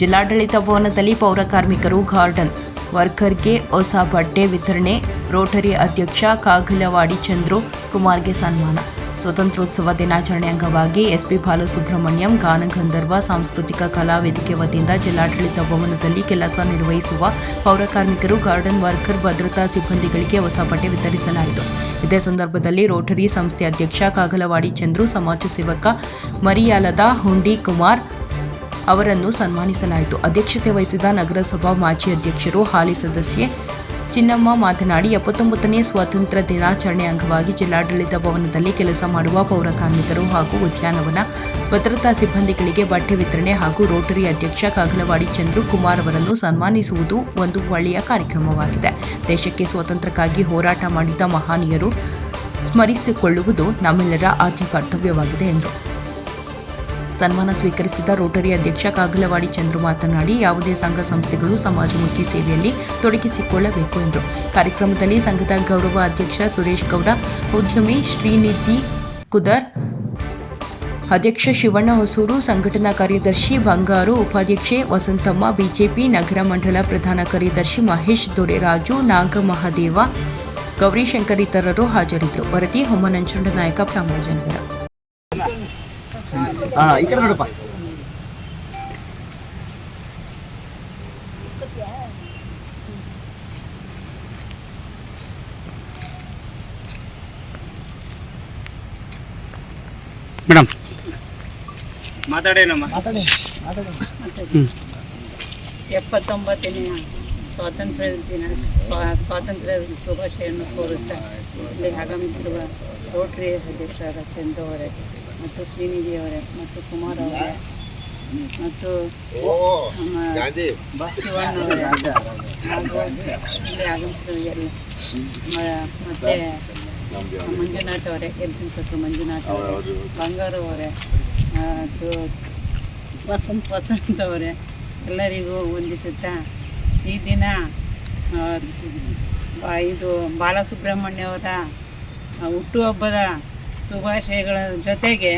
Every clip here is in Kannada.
ಜಿಲ್ಲಾಡಳಿತ ಭವನದಲ್ಲಿ ಪೌರಕಾರ್ಮಿಕರು ಗಾರ್ಡನ್. ವರ್ಕರ್ಗೆ ಹೊಸ ಬಟ್ಟೆ ವಿತರಣೆ, ರೋಟರಿ ಅಧ್ಯಕ್ಷ ಕಾಗಲವಾಡಿ ಚಂದ್ರು ಕುಮಾರ್ಗೆ ಸನ್ಮಾನ. ಸ್ವತಂತ್ರೋತ್ಸವ ದಿನಾಚರಣೆ ಅಂಗವಾಗಿ ಎಸ್ಪಿ ಬಾಲಸುಬ್ರಹ್ಮಣ್ಯಂ ಗಾನಗಂಧರ್ವ ಸಾಂಸ್ಕೃತಿಕ ಕಲಾ ವೇದಿಕೆ ವತಿಯಿಂದ ಜಿಲ್ಲಾಡಳಿತ ಭವನದಲ್ಲಿ ಕೆಲಸ ನಿರ್ವಹಿಸುವ ಪೌರಕಾರ್ಮಿಕರು ಗಾರ್ಡನ್ ವರ್ಕರ್ ಭದ್ರತಾ ಸಿಬ್ಬಂದಿಗಳಿಗೆ ಹೊಸ ಬಟ್ಟೆ ವಿತರಿಸಲಾಯಿತು. ಇದೇ ಸಂದರ್ಭದಲ್ಲಿ ರೋಟರಿ ಸಂಸ್ಥೆ ಅಧ್ಯಕ್ಷ ಕಾಗಲವಾಡಿ ಚಂದ್ರು, ಸಮಾಜ ಸೇವಕ ಮರಿಯಾಲದ ಹುಂಡಿ ಕುಮಾರ್ ಅವರನ್ನು ಸನ್ಮಾನಿಸಲಾಯಿತು. ಅಧ್ಯಕ್ಷತೆ ವಹಿಸಿದ ನಗರಸಭಾ ಮಾಜಿ ಅಧ್ಯಕ್ಷರು, ಹಾಲಿ ಸದಸ್ಯೆ ಚಿನ್ನಮ್ಮ ಮಾತನಾಡಿ, ಎಪ್ಪತ್ತೊಂಬತ್ತನೇ ಸ್ವಾತಂತ್ರ್ಯ ದಿನಾಚರಣೆ ಅಂಗವಾಗಿ ಜಿಲ್ಲಾಡಳಿತ ಭವನದಲ್ಲಿ ಕೆಲಸ ಮಾಡುವ ಪೌರ ಕಾರ್ಮಿಕರು ಹಾಗೂ ಉದ್ಯಾನವನ ಭದ್ರತಾ ಸಿಬ್ಬಂದಿಗಳಿಗೆ ಬಟ್ಟೆ ವಿತರಣೆ ಹಾಗೂ ರೋಟರಿ ಅಧ್ಯಕ್ಷ ಕಾಗಲವಾಡಿ ಚಂದ್ರು ಕುಮಾರ್ ಅವರನ್ನು ಸನ್ಮಾನಿಸುವುದು ಒಂದು ಒಳ್ಳೆಯ ಕಾರ್ಯಕ್ರಮವಾಗಿದೆ. ದೇಶಕ್ಕೆ ಸ್ವಾತಂತ್ರ್ಯಕ್ಕಾಗಿ ಹೋರಾಟ ಮಾಡಿದ ಮಹಾನೀಯರು ಸ್ಮರಿಸಿಕೊಳ್ಳುವುದು ನಮ್ಮೆಲ್ಲರ ಆದ್ಯ ಕರ್ತವ್ಯವಾಗಿದೆ, ಎಂದರು. ಸನ್ಮಾನ ಸ್ವೀಕರಿಸಿದ ರೋಟರಿ ಅಧ್ಯಕ್ಷ ಕಾಗಲವಾಡಿ ಚಂದ್ರು ಮಾತನಾಡಿ, ಯಾವುದೇ ಸಂಘ ಸಂಸ್ಥೆಗಳು ಸಮಾಜಮುಖಿ ಸೇವೆಯಲ್ಲಿ ತೊಡಗಿಸಿಕೊಳ್ಳಬೇಕು ಎಂದರು. ಕಾರ್ಯಕ್ರಮದಲ್ಲಿ ಸಂಘದ ಗೌರವ ಅಧ್ಯಕ್ಷ ಸುರೇಶ್ ಗೌಡ, ಉದ್ಯಮಿ ಶ್ರೀನಿಧಿ ಕುದರ್, ಅಧ್ಯಕ್ಷ ಶಿವಣ್ಣ ಹೊಸೂರು, ಸಂಘಟನಾ ಕಾರ್ಯದರ್ಶಿ ಬಂಗಾರು, ಉಪಾಧ್ಯಕ್ಷೆ ವಸಂತಮ್ಮ, ಬಿಜೆಪಿ ನಗರ ಮಂಡಲ ಪ್ರಧಾನ ಕಾರ್ಯದರ್ಶಿ ಮಹೇಶ್ ದೊರೆರಾಜು, ನಾಗಮಹದೇವ, ಗೌರಿಶಂಕರ್ ಇತರರು ಹಾಜರಿದ್ದರು. ವರದಿ ಹೊಮ್ಮನಂಜುಂಡ ನಾಯಕ ಚಾಮರಾಜನಗರ. ಹಾ ಈ ಕಡೆ ನೋಡಪ್ಪ. ಮೇಡಮ್. ಮಾತಾಡೇನಮ್ಮ? ಎಪ್ಪತ್ತೊಂಬತ್ತನೇ ಸ್ವಾತಂತ್ರ್ಯ ದಿನ ಸ್ವಾ- ಸ್ವಾತಂತ್ರ್ಯ ಶುಭಾಶಯನ್ನು ಕೋರುತ್ತಾ ಇಲ್ಲಿ ಆಗಮಿಸಿರುವ ರೋಟರಿ ಅಧ್ಯಕ್ಷರಾದ ಚಂದು ಅವರೇ ಮತ್ತು ಶ್ರೀನಿಧಿ ಅವರೇ ಮತ್ತು ಕುಮಾರ್ ಅವರೇ ಮತ್ತು ನಮ್ಮ ಶಿವಣ್ಣ ಅವರೇ. ಹಾಗೂ ಇಲ್ಲಿ ಮತ್ತೆ ಮಂಜುನಾಥ್ ಅವರೇ ಸತ್ರು ಮಂಜುನಾಥ್ ಅವರೇ ಬಂಗಾರ ಅವರೇ ಮತ್ತು ವಸಂತ್ ವಸಂತ್ ಅವರೇ ಎಲ್ಲರಿಗೂ ವಂದಿಸುತ್ತಾ ಈ ದಿನ ಇದು ಬಾಲಸುಬ್ರಹ್ಮಣ್ಯ ಅವರ ಹುಟ್ಟುಹಬ್ಬದ ಶುಭಾಶಯಗಳ ಜೊತೆಗೆ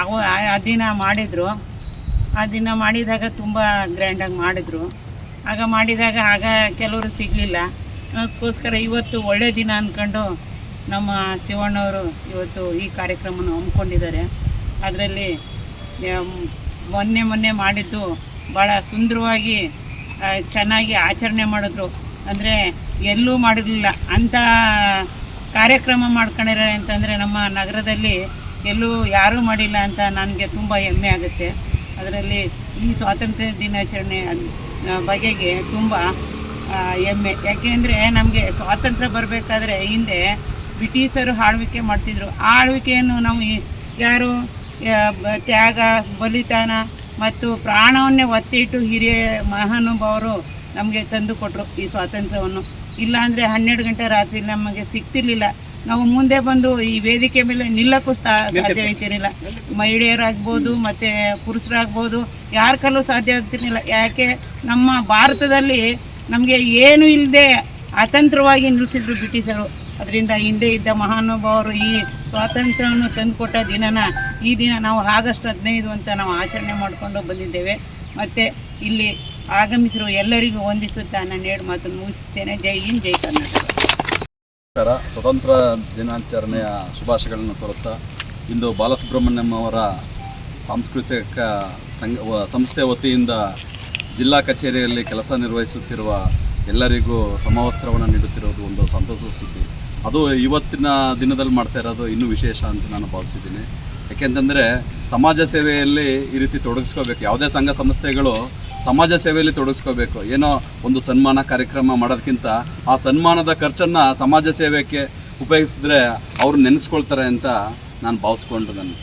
ಅವ ಆ- ದಿನ ಮಾಡಿದರು. ಆ ದಿನ ಮಾಡಿದಾಗ ತುಂಬ ಗ್ರ್ಯಾಂಡಾಗಿ ಮಾಡಿದರು. ಆಗ ಮಾಡಿದಾಗ ಆಗ ಕೆಲವರು ಸಿಗಲಿಲ್ಲ. ಅದಕ್ಕೋಸ್ಕರ ಇವತ್ತು ಒಳ್ಳೆ ದಿನ ಅಂದ್ಕೊಂಡು ನಮ್ಮ ಶಿವಣ್ಣವರು ಇವತ್ತು ಈ ಕಾರ್ಯಕ್ರಮವನ್ನು ಹಮ್ಮಿಕೊಂಡಿದ್ದಾರೆ. ಅದರಲ್ಲಿ ಮೊನ್ನೆ ಮೊನ್ನೆ ಮಾಡಿದ್ದು ಭಾಳ ಸುಂದರವಾಗಿ ಚೆನ್ನಾಗಿ ಆಚರಣೆ ಮಾಡಿದ್ರು. ಅಂದರೆ ಎಲ್ಲೂ ಮಾಡಿರಲಿಲ್ಲ. ಅಂಥ ಕಾರ್ಯಕ್ರಮ ಮಾಡ್ಕೊಂಡಿರೋ ಅಂತಂದರೆ ನಮ್ಮ ನಗರದಲ್ಲಿ ಎಲ್ಲೂ ಯಾರೂ ಮಾಡಿಲ್ಲ ಅಂತ ನನಗೆ ತುಂಬ ಹೆಮ್ಮೆ ಆಗುತ್ತೆ. ಅದರಲ್ಲಿ ಈ ಸ್ವಾತಂತ್ರ್ಯ ದಿನಾಚರಣೆ ಬಗೆಗೆ ತುಂಬ ಹೆಮ್ಮೆ. ಯಾಕೆಂದರೆ ನಮಗೆ ಸ್ವಾತಂತ್ರ್ಯ ಬರಬೇಕಾದ್ರೆ ಹಿಂದೆ ಬ್ರಿಟಿಷರು ಆಳ್ವಿಕೆ ಮಾಡ್ತಿದ್ರು. ಆ ಆಳ್ವಿಕೆಯನ್ನು ನಾವು ಯಾರು ತ್ಯಾಗ, ಬಲಿದಾನ ಮತ್ತು ಪ್ರಾಣವನ್ನೇ ಒತ್ತಿಟ್ಟು ಹಿರಿಯ ಮಹಾನುಭಾವರು ನಮಗೆ ತಂದು ಕೊಟ್ಟರು ಈ ಸ್ವಾತಂತ್ರ್ಯವನ್ನು. ಇಲ್ಲಾಂದರೆ ಹನ್ನೆರಡು ಗಂಟೆ ರಾತ್ರಿ ನಮಗೆ ಸಿಗ್ತಿರ್ಲಿಲ್ಲ. ನಾವು ಮುಂದೆ ಬಂದು ಈ ವೇದಿಕೆ ಮೇಲೆ ನಿಲ್ಲಕ್ಕೂ ಸಾಧ್ಯ ಆಗ್ತಿರಲಿಲ್ಲ. ಮಹಿಳೆಯರಾಗ್ಬೋದು ಮತ್ತು ಪುರುಷರಾಗ್ಬೋದು ಯಾರ ಕಲ್ಲೂ ಸಾಧ್ಯ ಆಗ್ತಿರ್ಲಿಲ್ಲ. ಯಾಕೆ? ನಮ್ಮ ಭಾರತದಲ್ಲಿ ನಮಗೆ ಏನು ಇಲ್ಲದೆ ಅತಂತ್ರವಾಗಿ ನಿಲ್ಲಿಸಿದ್ರು ಬ್ರಿಟಿಷರು. ಅದರಿಂದ ಹಿಂದೆ ಇದ್ದ ಮಹಾನುಭಾವರು ಈ ಸ್ವಾತಂತ್ರ್ಯವನ್ನು ತಂದುಕೊಟ್ಟ ದಿನನ ಈ ದಿನ ನಾವು ಆಗಸ್ಟ್ ಹದಿನೈದು ಅಂತ ನಾವು ಆಚರಣೆ ಮಾಡಿಕೊಂಡು ಬಂದಿದ್ದೇವೆ. ಮತ್ತು ಇಲ್ಲಿ ಆಗಮಿಸಿರುವ ಎಲ್ಲರಿಗೂ ವಂದಿಸುತ್ತಾ ನಾನು ಎರಡು ಮಾತನ್ನು ಮುಗಿಸುತ್ತೇನೆ. ಜೈ ಇನ್ ಜೈ ಕರ್ನಾಟಕ. ಸ್ವತಂತ್ರ ದಿನಾಚರಣೆಯ ಶುಭಾಶಯಗಳನ್ನು ಕೋರುತ್ತಾ ಇಂದು ಬಾಲಸುಬ್ರಹ್ಮಣ್ಯಂ ಅವರ ಸಾಂಸ್ಕೃತಿಕ ಸಂಘ ಸಂಸ್ಥೆ ವತಿಯಿಂದ ಜಿಲ್ಲಾ ಕಚೇರಿಯಲ್ಲಿ ಕೆಲಸ ನಿರ್ವಹಿಸುತ್ತಿರುವ ಎಲ್ಲರಿಗೂ ಸಮವಸ್ತ್ರವನ್ನು ನೀಡುತ್ತಿರುವುದು ಒಂದು ಸಂತೋಷ ಸುದ್ದಿ. ಅದು ಇವತ್ತಿನ ದಿನದಲ್ಲಿ ಮಾಡ್ತಾ ಇರೋದು ಇನ್ನೂ ವಿಶೇಷ ಅಂತ ನಾನು ಭಾವಿಸಿದ್ದೀನಿ. ಯಾಕೆಂತಂದರೆ ಸಮಾಜ ಸೇವೆಯಲ್ಲಿ ಈ ರೀತಿ ತೊಡಗಿಸ್ಕೋಬೇಕು. ಯಾವುದೇ ಸಂಘ ಸಂಸ್ಥೆಗಳು ಸಮಾಜ ಸೇವೆಯಲ್ಲಿ ತೊಡಗಿಸ್ಕೋಬೇಕು. ಏನೋ ಒಂದು ಸನ್ಮಾನ ಕಾರ್ಯಕ್ರಮ ಮಾಡೋದಕ್ಕಿಂತ ಆ ಸನ್ಮಾನದ ಖರ್ಚನ್ನು ಸಮಾಜ ಸೇವೆಗೆ ಉಪಯೋಗಿಸಿದ್ರೆ ಅವ್ರು ನೆನೆಸ್ಕೊಳ್ತಾರೆ ಅಂತ ನಾನು ಭಾವಿಸ್ಕೊಂಡು ನಾನು